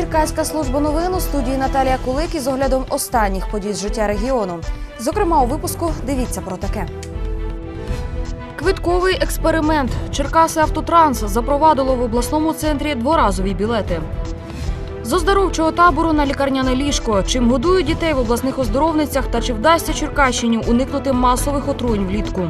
Черкаська служба новин у студії Наталія Кулик із оглядом останніх подій з життя регіону. Зокрема, у випуску дивіться про таке. Квитковий експеримент. Черкаси Автотранс запровадило в обласному центрі дворазові білети. З оздоровчого табору на лікарняне ліжко. Чим годують дітей в обласних оздоровницях та чи вдасться Черкащині уникнути масових отруєнь влітку?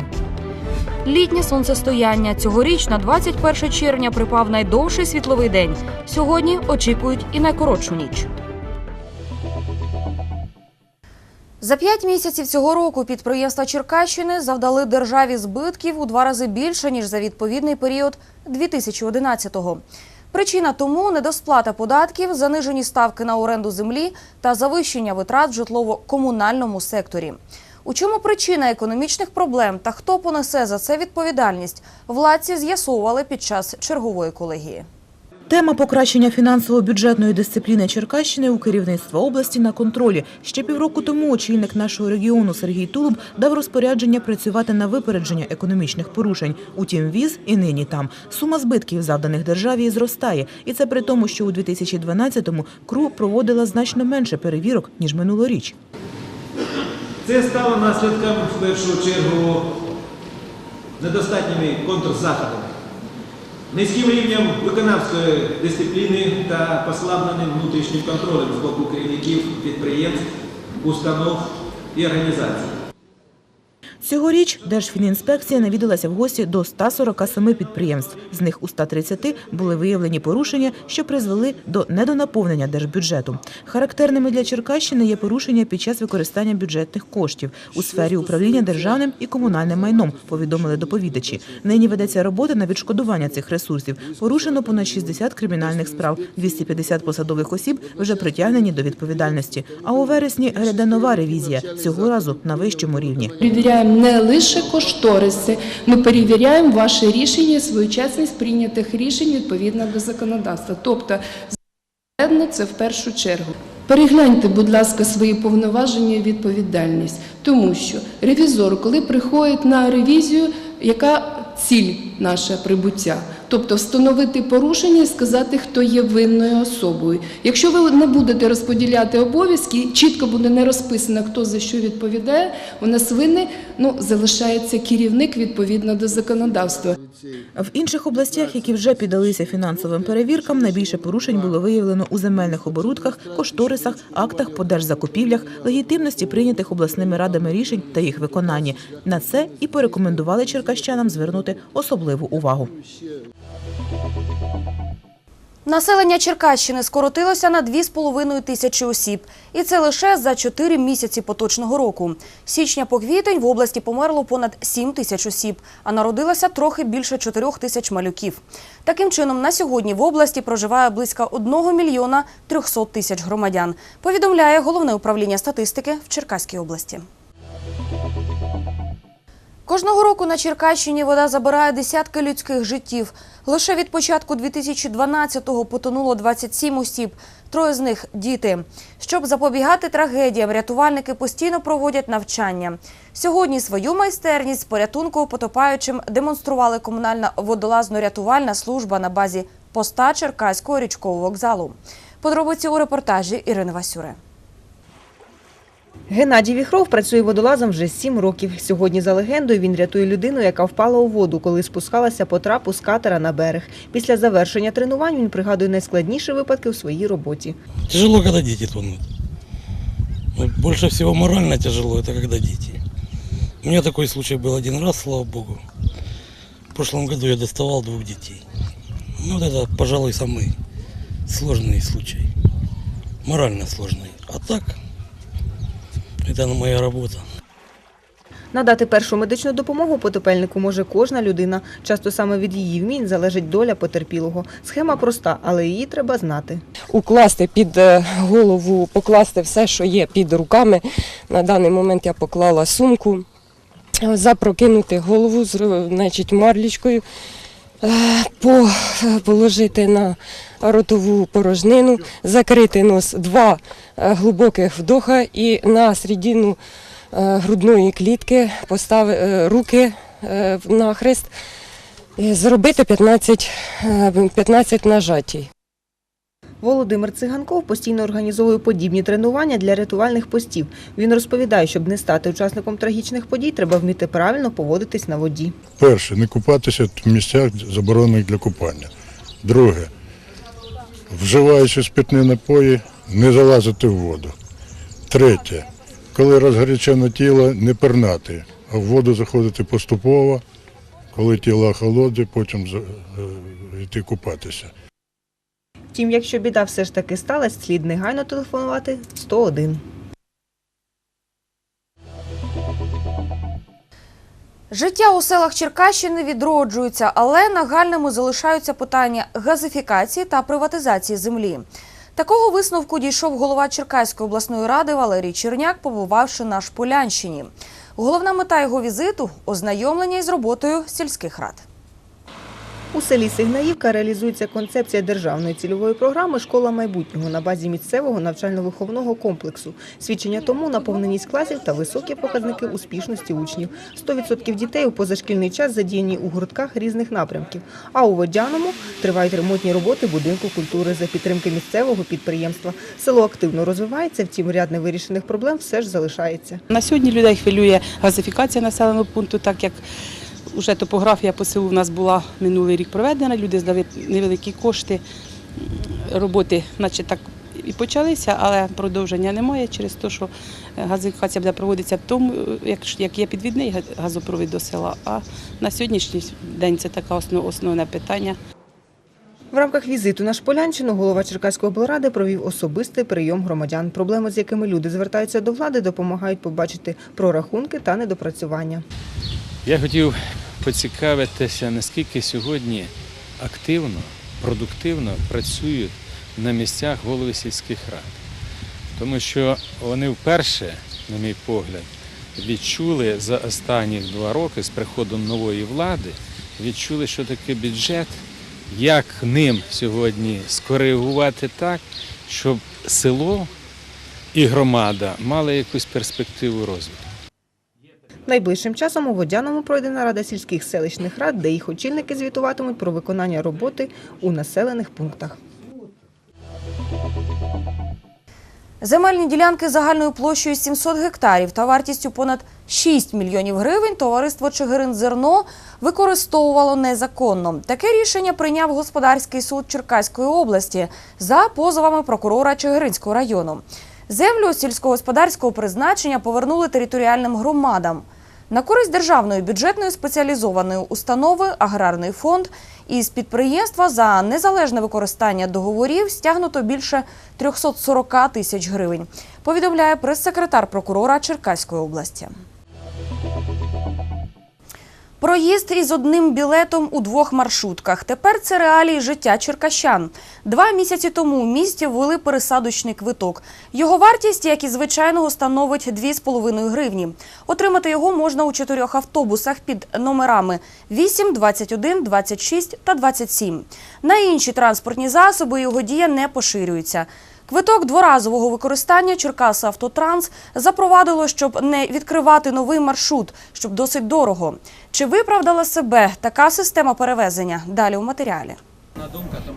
Літнє сонцестояння цьогоріч на 21 червня припав найдовший світловий день. Сьогодні очікують і найкоротшу ніч. За п'ять місяців цього року підприємства Черкащини завдали державі збитків у два рази більше ніж за відповідний період 2011-го. Причина тому недосплата податків, занижені ставки на оренду землі та завищення витрат в житлово-комунальному секторі. У чому причина економічних проблем та хто понесе за це відповідальність, владці з'ясовували під час чергової колегії. Тема покращення фінансово-бюджетної дисципліни Черкащини у керівництва області на контролі. Ще півроку тому очільник нашого регіону Сергій Тулуб дав розпорядження працювати на випередження економічних порушень. Утім, віз і нині там. Сума збитків, завданих державі, зростає. І це при тому, що у 2012-му КРУ проводила значно менше перевірок, ніж минулоріч. Це стало наслідком в першу чергу недостатніми контрзаходами, низьким рівнем виконавської дисципліни та послабленим внутрішнім контролем з боку керівників підприємств, установ і організацій. Цьогоріч Держфінінспекція навідалася в гості до 147 підприємств. З них у 130 були виявлені порушення, що призвели до недонаповнення держбюджету. Характерними для Черкащини є порушення під час використання бюджетних коштів у сфері управління державним і комунальним майном, повідомили доповідачі. Нині ведеться робота на відшкодування цих ресурсів. Порушено понад 60 кримінальних справ, 250 посадових осіб вже притягнені до відповідальності. А у вересні гряде нова ревізія, цього разу на вищому рівні. Перевіряємо не лише кошториси, ми перевіряємо ваше рішення, своєчасність прийнятих рішень відповідно до законодавства. Тобто, це в першу чергу. Перегляньте, будь ласка, свої повноваження і відповідальність, тому що ревізор, коли приходить на ревізію, яка ціль наше прибуття? Тобто встановити порушення і сказати, хто є винною особою. Якщо ви не будете розподіляти обов'язки, чітко буде не розписано, хто за що відповідає, у нас винний ну, залишається керівник відповідно до законодавства. В інших областях, які вже піддалися фінансовим перевіркам, найбільше порушень було виявлено у земельних оборудках, кошторисах, актах по держзакупівлях, легітимності прийнятих обласними радами рішень та їх виконанні. На це і порекомендували черкащанам звернути особливу увагу. Населення Черкащини скоротилося на 2,5 тисячі осіб. І це лише за 4 місяці поточного року. З січня по квітень в області померло понад 7 тисяч осіб, а народилося трохи більше 4 тисяч малюків. Таким чином, на сьогодні в області проживає близько 1 мільйона 300 тисяч громадян, повідомляє Головне управління статистики в Черкаській області. Кожного року на Черкащині вода забирає десятки людських життів. Лише від початку 2012-го потонуло 27 осіб, троє з них – діти. Щоб запобігати трагедіям, рятувальники постійно проводять навчання. Сьогодні свою майстерність порятунку потопаючим демонстрували комунальна водолазно-рятувальна служба на базі поста Черкаського річкового вокзалу. Подробиці у репортажі Ірини Васюри. Геннадій Віхров працює водолазом вже сім років. Сьогодні, за легендою, він рятує людину, яка впала у воду, коли спускалася по трапу з катера на берег. Після завершення тренувань він пригадує найскладніші випадки у своїй роботі. Тяжело, когда дети тонут. Вот Больше всего морально тяжело, это когда дети. У меня такой случай был один раз, слава богу. В прошлом году я доставал двух детей. Ну, вот это, пожалуй, самый сложный случай. Морально сложный. А так, это моя работа. Надати першу медичну допомогу потопельнику може кожна людина. Часто саме від її вмінь залежить доля потерпілого. Схема проста, але її треба знати. укласти під е, голову, покласти все, що є під руками. На даний момент я поклала сумку, запрокинути голову, значить, марлічкою, по- е, положити на ротову порожнину, закрити нос, два е, глибоких вдоха і на середину е, грудної клітки поставити руки е, на хрест, е, зробити 15, е, 15 нажатій. Володимир Циганков постійно організовує подібні тренування для рятувальних постів. Він розповідає, щоб не стати учасником трагічних подій, треба вміти правильно поводитись на воді. Перше, не купатися в місцях, заборонених для купання. Друге, вживаючи спиртні напої, не залазити в воду. Третє, коли розгарячене тіло, не пернати, а в воду заходити поступово, коли тіло охолоде, потім е, йти купатися. Втім, якщо біда все ж таки сталася, слід негайно телефонувати 101. Життя у селах Черкащини відроджується, але нагальними залишаються питання газифікації та приватизації землі. Такого висновку дійшов голова Черкаської обласної ради Валерій Черняк, побувавши на Шполянщині. Головна мета його візиту ознайомлення із роботою сільських рад. У селі Сигнаївка реалізується концепція державної цільової програми Школа майбутнього на базі місцевого навчально-виховного комплексу. Свідчення тому наповненість класів та високі показники успішності учнів. 100% дітей у позашкільний час задіяні у гуртках різних напрямків. А у Водяному тривають ремонтні роботи будинку культури за підтримки місцевого підприємства. Село активно розвивається, втім ряд невирішених проблем все ж залишається. На сьогодні людей хвилює газифікація населеного пункту, так як вже топографія по селу в нас була минулий рік проведена, люди здали невеликі кошти, роботи, наче так і почалися, але продовження немає через те, що е, газифікація буде проводитися в тому, е, як є підвідний газопровід до села. А на сьогоднішній день це таке основне питання. В рамках візиту на Шполянщину голова Черкаської облради провів особистий прийом громадян. Проблеми, з якими люди звертаються до влади, допомагають побачити прорахунки та недопрацювання. Я хотів поцікавитися, наскільки сьогодні активно, продуктивно працюють на місцях голови сільських рад. Тому що вони вперше, на мій погляд, відчули за останні два роки з приходом нової влади, відчули, що таке бюджет, як ним сьогодні скоригувати так, щоб село і громада мали якусь перспективу розвитку. Найближчим часом у Водяному пройде нарада сільських селищних рад, де їх очільники звітуватимуть про виконання роботи у населених пунктах. Земельні ділянки загальною площею 700 гектарів та вартістю понад 6 мільйонів гривень товариство Чигирин-Зерно використовувало незаконно. Таке рішення прийняв господарський суд Черкаської області за позовами прокурора Чигиринського району. Землю сільськогосподарського призначення повернули територіальним громадам. На користь державної бюджетної спеціалізованої установи Аграрний фонд із підприємства за незалежне використання договорів стягнуто більше 340 тисяч гривень. Повідомляє прес-секретар прокурора Черкаської області. Проїзд із одним білетом у двох маршрутках. Тепер це реалії життя черкащан. Два місяці тому у місті ввели пересадочний квиток. Його вартість, як і звичайного, становить 2,5 гривні. Отримати його можна у чотирьох автобусах під номерами 8, 21, 26 та 27. На інші транспортні засоби його дія не поширюється. Квиток дворазового використання Черкаса Автотранс запровадило, щоб не відкривати новий маршрут, щоб досить дорого. Чи виправдала себе така система перевезення? Далі у матеріалі.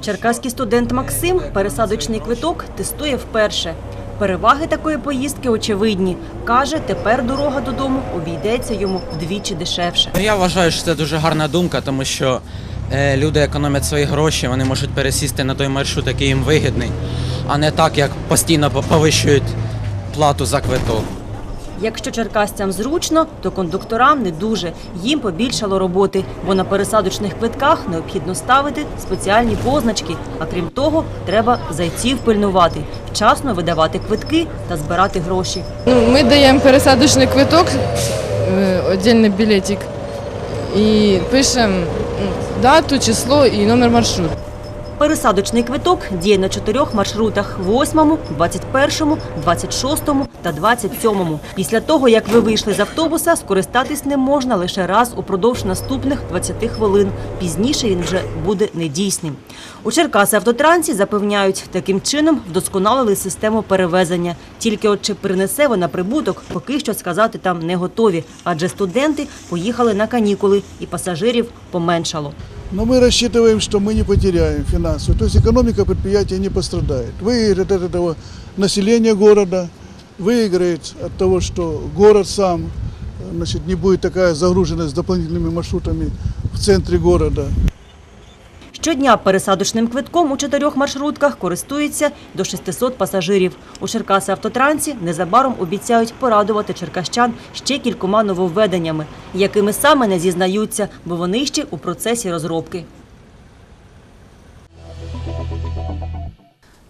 Черкаський студент Максим пересадочний квиток тестує вперше. Переваги такої поїздки очевидні. Каже, тепер дорога додому обійдеться йому вдвічі дешевше. Ну, Я вважаю, що це дуже гарна думка, тому що е, люди економять свої гроші, вони можуть пересісти на той маршрут, який їм вигідний, а не так, як постійно повищують плату за квиток. Якщо черкасцям зручно, то кондукторам не дуже. Їм побільшало роботи, бо на пересадочних квитках необхідно ставити спеціальні позначки. А крім того, треба зайців пильнувати, вчасно видавати квитки та збирати гроші. Ну, ми даємо пересадочний квиток, е, віддільний білетик, і пишемо дату, число і номер маршруту. Пересадочний квиток діє на чотирьох маршрутах: 8, 21, 26 та 27. Після того, як ви вийшли з автобуса, скористатись ним можна лише раз упродовж наступних 20 хвилин. Пізніше він вже буде недійсним. У Черкаси автотрансі запевняють, таким чином вдосконалили систему перевезення. Тільки от чи принесе вона прибуток, поки що сказати там не готові, адже студенти поїхали на канікули і пасажирів поменшало. Но мы рассчитываем, что мы не потеряем финансовую. То есть экономика предприятия не пострадает. Выиграет от этого население города, выиграет от того, что город сам э, значит, не будет такая загруженность дополнительными маршрутами в центре города. Щодня пересадочним квитком у чотирьох маршрутках користується до 600 пасажирів. У Черкаси автотрансі незабаром обіцяють порадувати черкащан ще кількома нововведеннями, якими саме не зізнаються, бо вони ще у процесі розробки.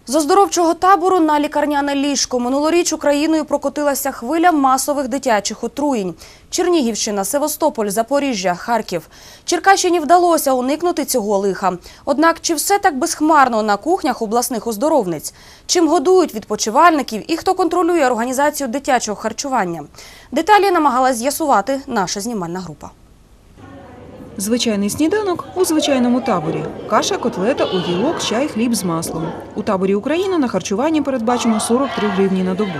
З оздоровчого табору на лікарняне ліжко минулоріч Україною прокотилася хвиля масових дитячих отруєнь. Чернігівщина, Севастополь, Запоріжжя, Харків. Черкащині вдалося уникнути цього лиха. Однак чи все так безхмарно на кухнях обласних оздоровниць? Чим годують відпочивальників і хто контролює організацію дитячого харчування? Деталі намагалась з'ясувати наша знімальна група. Звичайний сніданок у звичайному таборі. Каша, котлета, огірок, чай, хліб з маслом. У таборі Україна на харчуванні передбачено 43 гривні на добу.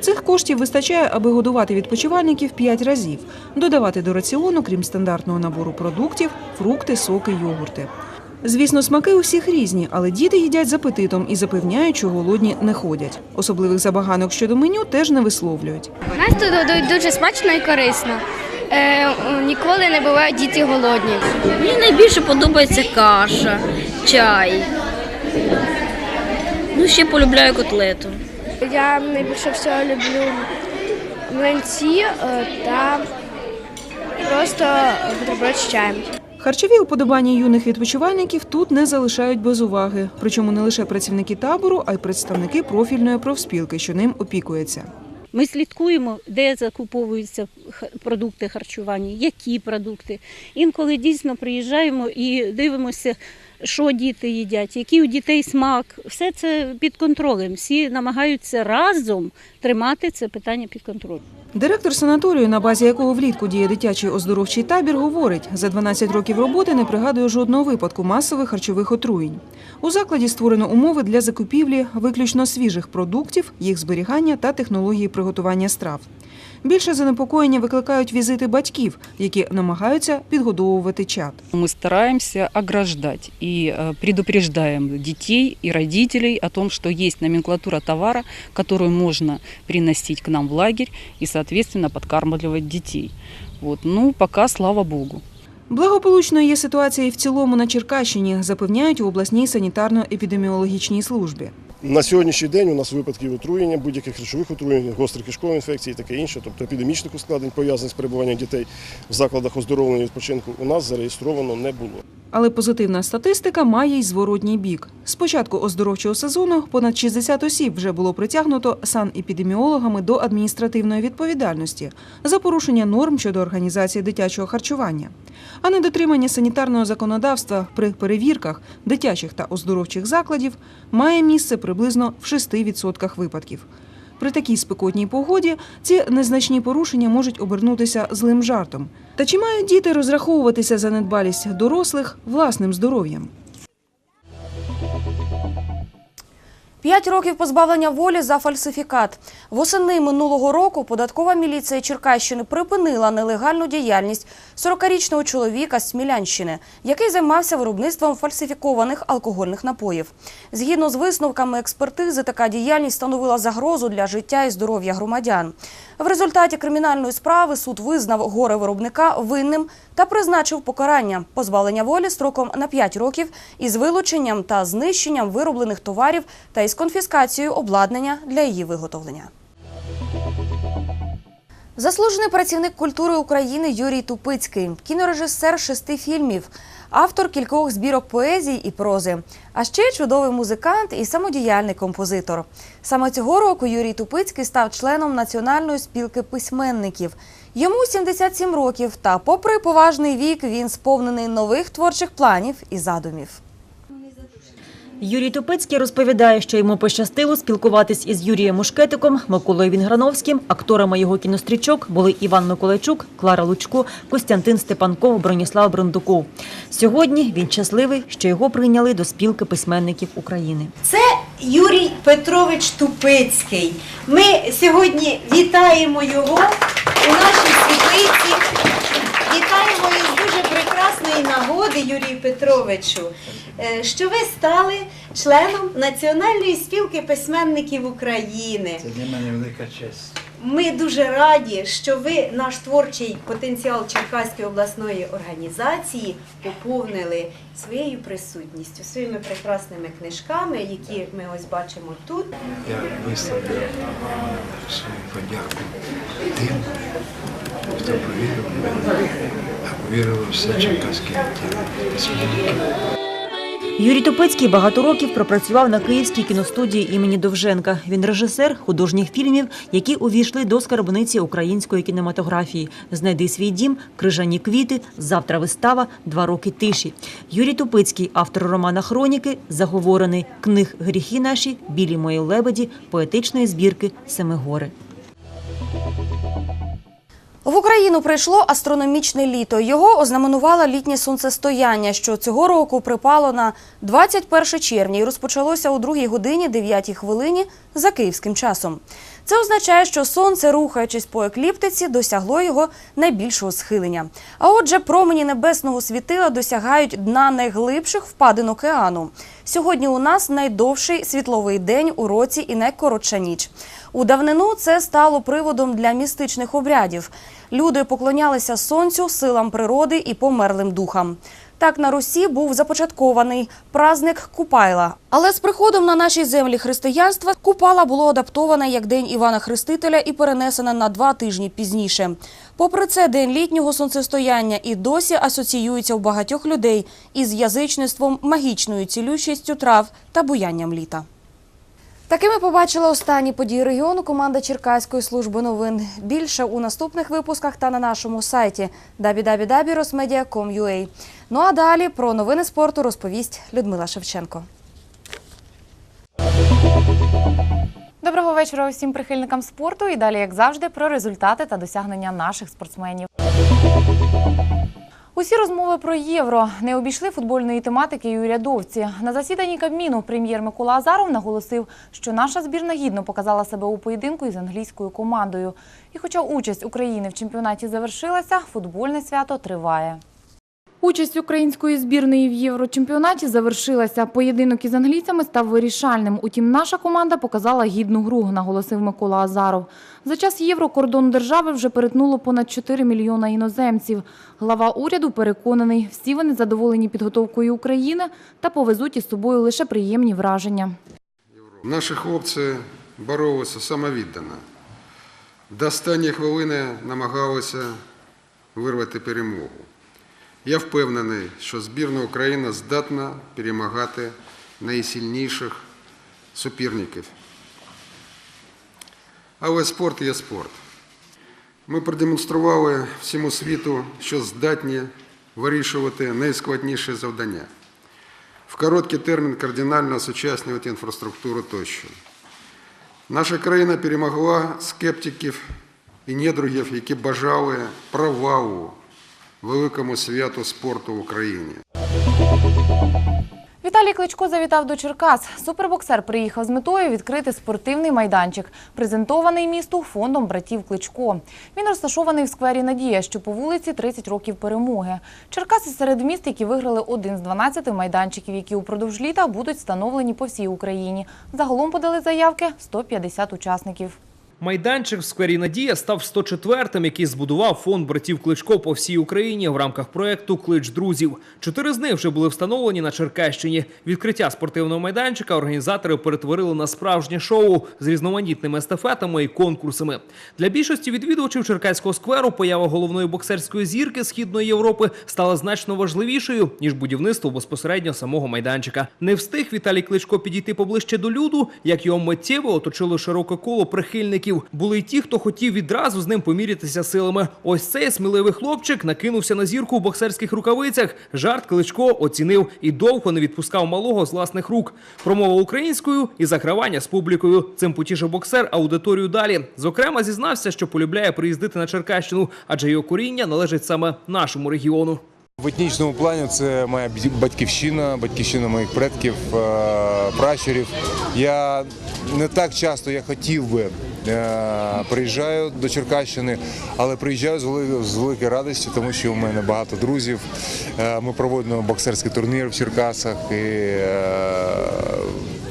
Цих коштів вистачає, аби годувати відпочивальників 5 разів, додавати до раціону, крім стандартного набору продуктів, фрукти, соки, йогурти. Звісно, смаки у всіх різні, але діти їдять з апетитом і запевняють, що голодні не ходять. Особливих забаганок щодо меню теж не висловлюють. У нас тут дуже смачно і корисно. Е, ніколи не бувають діти голодні. Мені найбільше подобається каша, чай. Ну, ще полюбляю котлету. Я найбільше всього люблю млинці е, та просто бутерброд з чаєм. Харчові уподобання юних відпочивальників тут не залишають без уваги. Причому не лише працівники табору, а й представники профільної профспілки, що ним опікується. Ми слідкуємо, де закуповуються продукти харчування, які продукти. Інколи дійсно приїжджаємо і дивимося, що діти їдять, який у дітей смак. Все це під контролем. Всі намагаються разом тримати це питання під контролем. Директор санаторію, на базі якого влітку діє дитячий оздоровчий табір, говорить, за 12 років роботи не пригадує жодного випадку масових харчових отруєнь. У закладі створено умови для закупівлі виключно свіжих продуктів, їх зберігання та технології приготування страв. Більше занепокоєння викликають візити батьків, які намагаються підгодовувати чад. Мы стараемся ограждать и э, предупреждаем детей и родителей о том, что есть номенклатура товара, которую можно приносить к нам в лагерь и, соответственно, подкармливать детей. Вот. Ну, пока, слава богу. Благополучною є ситуація і в цілому на Черкащині, запевняють у обласній санітарно-епідеміологічній службі. На сьогоднішній день у нас випадків отруєння, будь-яких речових отруєнь, гострих кишкових інфекцій і таке інше, тобто епідемічних ускладнень, пов'язаних з перебуванням дітей в закладах оздоровлення і відпочинку, у нас зареєстровано не було. Але позитивна статистика має й зворотній бік. З початку оздоровчого сезону понад 60 осіб вже було притягнуто санепідеміологами до адміністративної відповідальності за порушення норм щодо організації дитячого харчування. А недотримання санітарного законодавства при перевірках дитячих та оздоровчих закладів має місце приблизно в 6% випадків. При такій спекотній погоді ці незначні порушення можуть обернутися злим жартом. Та чи мають діти розраховуватися за недбалість дорослих власним здоров'ям? П'ять років позбавлення волі за фальсифікат. Восени минулого року податкова міліція Черкащини припинила нелегальну діяльність 40-річного чоловіка з Смілянщини, який займався виробництвом фальсифікованих алкогольних напоїв. Згідно з висновками експертизи, така діяльність становила загрозу для життя і здоров'я громадян. В результаті кримінальної справи суд визнав горе виробника винним та призначив покарання позбавлення волі строком на 5 років із вилученням та знищенням вироблених товарів та із конфіскацією обладнання для її виготовлення. Заслужений працівник культури України Юрій Тупицький, кінорежисер шести фільмів, автор кількох збірок поезії і прози, а ще чудовий музикант і самодіяльний композитор. Саме цього року Юрій Тупицький став членом Національної спілки письменників. Йому 77 років, та, попри поважний вік, він сповнений нових творчих планів і задумів. Юрій Тупицький розповідає, що йому пощастило спілкуватись із Юрієм Мушкетиком, Миколою Вінграновським. Акторами його кінострічок були Іван Миколайчук, Клара Лучко, Костянтин Степанков, Броніслав Брендуков. Сьогодні він щасливий, що його прийняли до спілки письменників України. Це Юрій Петрович Тупицький. Ми сьогодні вітаємо його у нашій світлиці. Вітаємо вітаємо із дуже прекрасної нагоди, Юрію Петровичу, е, що ви стали членом Національної спілки письменників України. Це для мене велика честь. Ми дуже раді, що ви наш творчий потенціал Черкаської обласної організації поповнили своєю присутністю, своїми прекрасними книжками, які ми ось бачимо тут. Я висловлю свою подяку тим, хто повірив мене, а повірило все черкаське. Юрій Топицький багато років пропрацював на Київській кіностудії імені Довженка. Він режисер художніх фільмів, які увійшли до скарбниці української кінематографії. Знайди свій дім, крижані квіти, завтра вистава, два роки тиші. Юрій Топицький, автор романа Хроніки, заговорений книг Гріхи наші, білі мої лебеді, поетичної збірки Семигори. В Україну прийшло астрономічне літо. Його ознаменувало літнє сонцестояння, що цього року припало на 21 червня і розпочалося у 2 годині 9 хвилині за київським часом. Це означає, що сонце, рухаючись по екліптиці, досягло його найбільшого схилення. А отже, промені небесного світила досягають дна найглибших впадин океану. Сьогодні у нас найдовший світловий день у році і найкоротша ніч. У давнину це стало приводом для містичних обрядів. Люди поклонялися сонцю, силам природи і померлим духам. Так на Русі був започаткований праздник Купайла. Але з приходом на наші землі християнства Купала було адаптоване як День Івана Хрестителя і перенесене на два тижні пізніше. Попри це, день літнього сонцестояння і досі асоціюється у багатьох людей із язичництвом, магічною цілющістю трав та буянням літа. Такими побачила останні події регіону команда Черкаської служби новин. Більше у наступних випусках та на нашому сайті www.rosmedia.com.ua. Ну а далі про новини спорту розповість Людмила Шевченко. Доброго вечора усім прихильникам спорту. І далі, як завжди, про результати та досягнення наших спортсменів. Усі розмови про євро не обійшли футбольної тематики і урядовці. На засіданні Кабміну прем'єр Микола Азаров наголосив, що наша збірна гідно показала себе у поєдинку із англійською командою. І хоча участь України в чемпіонаті завершилася, футбольне свято триває. Участь української збірної в єврочемпіонаті завершилася. Поєдинок із англійцями став вирішальним. Утім, наша команда показала гідну гру, наголосив Микола Азаров. За час євро кордон держави вже перетнуло понад 4 мільйона іноземців. Глава уряду переконаний, всі вони задоволені підготовкою України та повезуть із собою лише приємні враження. Наші хлопці боролися самовіддано. До останньої хвилини намагалися вирвати перемогу. Я впевнений, що збірна України здатна перемагати найсильніших суперників. Але спорт є спорт. Ми продемонстрували всьому світу, що здатні вирішувати найскладніші завдання. В короткий термін кардинально осучаснювати інфраструктуру тощо. Наша країна перемогла скептиків і недругів, які бажали провалу великому святу спорту в Україні. Віталій Кличко завітав до Черкас. Супербоксер приїхав з метою відкрити спортивний майданчик, презентований місту фондом братів Кличко. Він розташований в сквері Надія, що по вулиці 30 років перемоги. Черкаси серед міст, які виграли один з 12 майданчиків, які упродовж літа будуть встановлені по всій Україні. Загалом подали заявки 150 учасників. Майданчик в сквері Надія став 104-м, який збудував фонд братів Кличко по всій Україні в рамках проекту Клич друзів. Чотири з них вже були встановлені на Черкащині. Відкриття спортивного майданчика організатори перетворили на справжнє шоу з різноманітними естафетами і конкурсами. Для більшості відвідувачів Черкаського скверу поява головної боксерської зірки східної Європи стала значно важливішою ніж будівництво безпосередньо самого майданчика. Не встиг Віталій Кличко підійти поближче до люду, як його миттєво оточило широке коло прихильників. Були й ті, хто хотів відразу з ним помірятися силами. Ось цей сміливий хлопчик накинувся на зірку у боксерських рукавицях. Жарт Кличко оцінив і довго не відпускав малого з власних рук. Промова українською і загравання з публікою. Цим потішив боксер аудиторію далі. Зокрема, зізнався, що полюбляє приїздити на Черкащину, адже його коріння належить саме нашому регіону. В етнічному плані це моя батьківщина, батьківщина моїх предків, е, пращурів. Я не так часто я хотів би приїжджаю до Черкащини, але приїжджаю з великою радістю, тому що у мене багато друзів. Е, Ми проводимо боксерський турнір в Черкасах. І, е,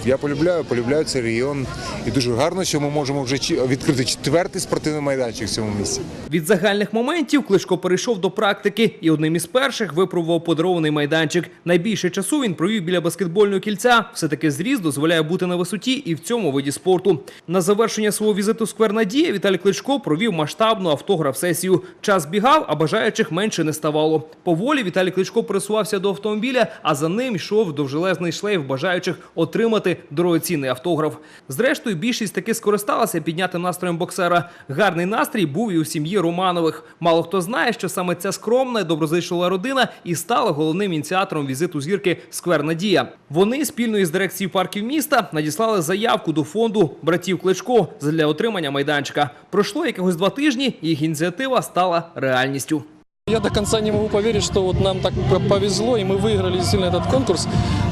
я полюбляю, полюбляю цей регіон. І дуже гарно, що ми можемо вже відкрити четвертий спортивний майданчик в цьому місці. Від загальних моментів Кличко перейшов до практики і одним із перших випробував подарований майданчик. Найбільше часу він провів біля баскетбольного кільця. Все таки зріст дозволяє бути на висоті і в цьому виді спорту. На завершення свого візиту в сквер Надія Віталій Кличко провів масштабну автограф-сесію. Час бігав, а бажаючих менше не ставало. Поволі Віталій Кличко пересувався до автомобіля, а за ним йшов довжелезний шлейф бажаючих отримати дорогоцінний автограф. Зрештою, більшість таки скористалася піднятим настроєм боксера. Гарний настрій був і у сім'ї Романових. Мало хто знає, що саме ця скромна доброзичлива родина і стала головним ініціатором візиту зірки сквер Надія. Вони спільно із дирекцією парків міста надіслали заявку до фонду братів Кличко для отримання майданчика. Пройшло якихось два тижні, їх ініціатива стала реальністю. Я до конца не могу поверить, что вот нам так п- повезло, и мы выиграли действительно этот конкурс.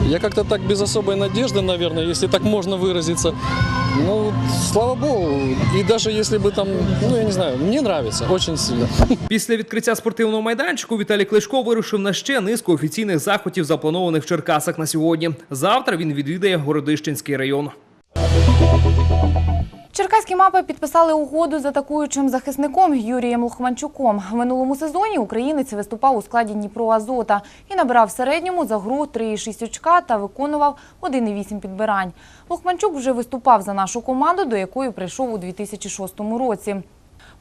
Я как-то так без особой надежды, наверное, если так можно выразиться. Ну, вот, слава богу. И даже если бы там, ну, я не знаю, мне нравится очень сильно. Після відкриття спортивного майданчику Віталій Кличко вирушив на ще низку офіційних заходів, запланованих в Черкасах на сьогодні. Завтра він відвідає Городищенський район. Черкаські мапи підписали угоду з атакуючим захисником Юрієм Лохманчуком. В минулому сезоні українець виступав у складі Дніпро Азота і набирав в середньому за гру 3,6 очка та виконував 1,8 підбирань. Лохманчук вже виступав за нашу команду, до якої прийшов у 2006 році.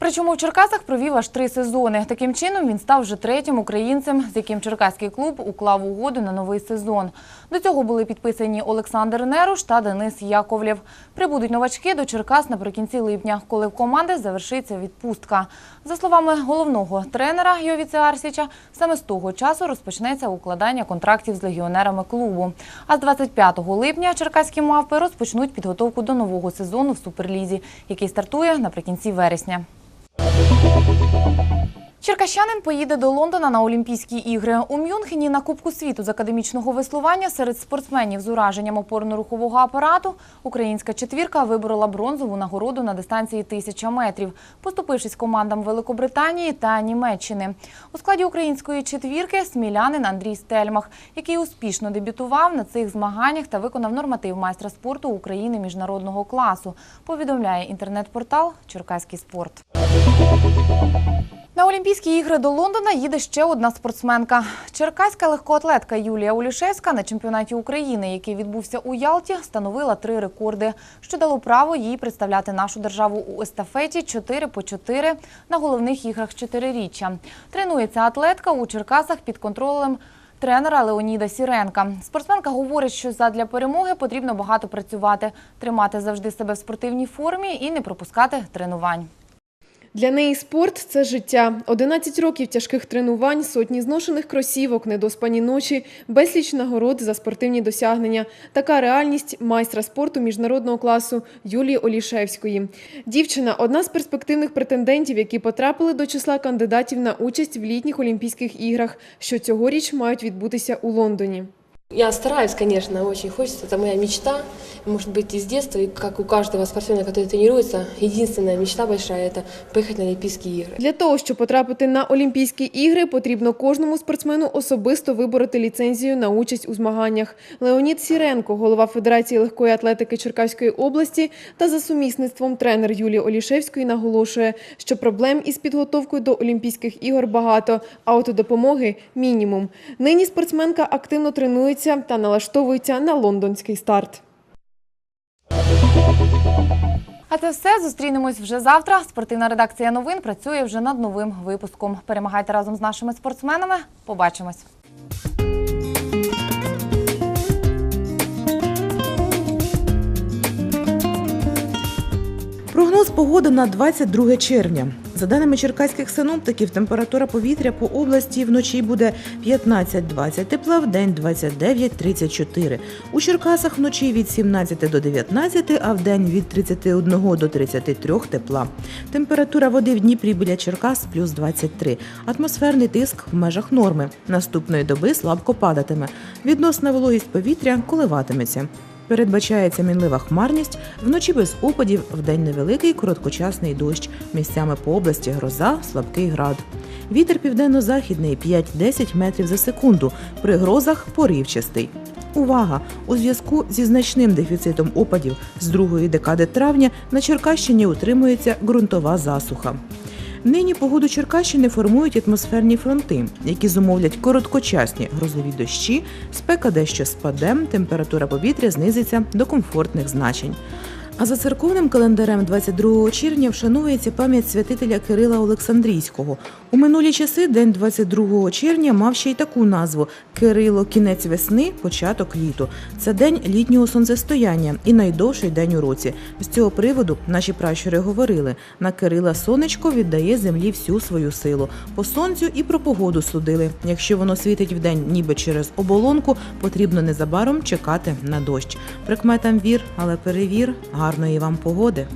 Причому у Черкасах провів аж три сезони. Таким чином він став вже третім українцем, з яким черкаський клуб уклав угоду на новий сезон. До цього були підписані Олександр Неруш та Денис Яковлєв. Прибудуть новачки до Черкас наприкінці липня, коли в команди завершиться відпустка. За словами головного тренера Йовіце Арсіча, саме з того часу розпочнеться укладання контрактів з легіонерами клубу. А з 25 липня черкаські мавпи розпочнуть підготовку до нового сезону в Суперлізі, який стартує наприкінці вересня. 続いては、「よし! Черкащанин поїде до Лондона на Олімпійські ігри. У Мюнхені на Кубку світу з академічного веслування серед спортсменів з ураженням опорно-рухового апарату українська четвірка виборола бронзову нагороду на дистанції тисяча метрів, поступившись командам Великобританії та Німеччини. У складі української четвірки смілянин Андрій Стельмах, який успішно дебютував на цих змаганнях та виконав норматив майстра спорту України міжнародного класу. Повідомляє інтернет-портал Черкаський спорт. На Олімпійські ігри до Лондона їде ще одна спортсменка. Черкаська легкоатлетка Юлія Олішевська на чемпіонаті України, який відбувся у Ялті, встановила три рекорди, що дало право їй представляти нашу державу у естафеті 4 по 4 на головних іграх чотириріччя. Тренується атлетка у Черкасах під контролем тренера Леоніда Сіренка. Спортсменка говорить, що задля перемоги потрібно багато працювати, тримати завжди себе в спортивній формі і не пропускати тренувань. Для неї спорт це життя. 11 років тяжких тренувань, сотні зношених кросівок, недоспані ночі, безліч нагород за спортивні досягнення. Така реальність майстра спорту міжнародного класу Юлії Олішевської. Дівчина одна з перспективних претендентів, які потрапили до числа кандидатів на участь в літніх Олімпійських іграх, що цьогоріч мають відбутися у Лондоні. Я стараюсь, конечно, очень хочется. Это моя мечта, может быть, из детства. И как у каждого спортсмена, который тренируется, единственная мечта большая – это поехать на Олимпийские игры. Для того, щоб потрапити на Олімпійські ігри, потрібно кожному спортсмену особисто вибороти ліцензію на участь у змаганнях. Леонід Сіренко, голова Федерації легкої атлетики Черкаської області та за сумісництвом тренер Юлії Олішевської наголошує, що проблем із підготовкою до Олімпійських ігор багато, а от допомоги мінімум. Нині спортсменка активно тренується та налаштовується на лондонський старт. А це все. Зустрінемось вже завтра. Спортивна редакція новин працює вже над новим випуском. Перемагайте разом з нашими спортсменами. Побачимось. Прогноз погоди на 22 червня. За даними черкаських синоптиків, температура повітря по області вночі буде 15-20 тепла, в день 29-34. У Черкасах вночі від 17 до 19, а в день від 31 до 33 тепла. Температура води в Дніпрі біля Черкас плюс 23. Атмосферний тиск в межах норми. Наступної доби слабко падатиме. Відносна вологість повітря коливатиметься. Передбачається мінлива хмарність, вночі без опадів, вдень невеликий короткочасний дощ. Місцями по області гроза, слабкий град. Вітер південно-західний 5-10 метрів за секунду. При грозах поривчастий. Увага! У зв'язку зі значним дефіцитом опадів з другої декади травня на Черкащині утримується ґрунтова засуха. Нині погоду Черкащини формують атмосферні фронти, які зумовлять короткочасні грозові дощі, спека дещо спаде, температура повітря знизиться до комфортних значень. А за церковним календарем 22 червня вшанується пам'ять святителя Кирила Олександрійського. У минулі часи день 22 червня мав ще й таку назву Кирило кінець весни, початок літу. Це день літнього сонцестояння і найдовший день у році. З цього приводу наші пращури говорили: на Кирила сонечко віддає землі всю свою силу. По сонцю і про погоду судили. Якщо воно світить вдень ніби через оболонку, потрібно незабаром чекати на дощ. Прикметам вір, але перевір. Гарної вам погоди.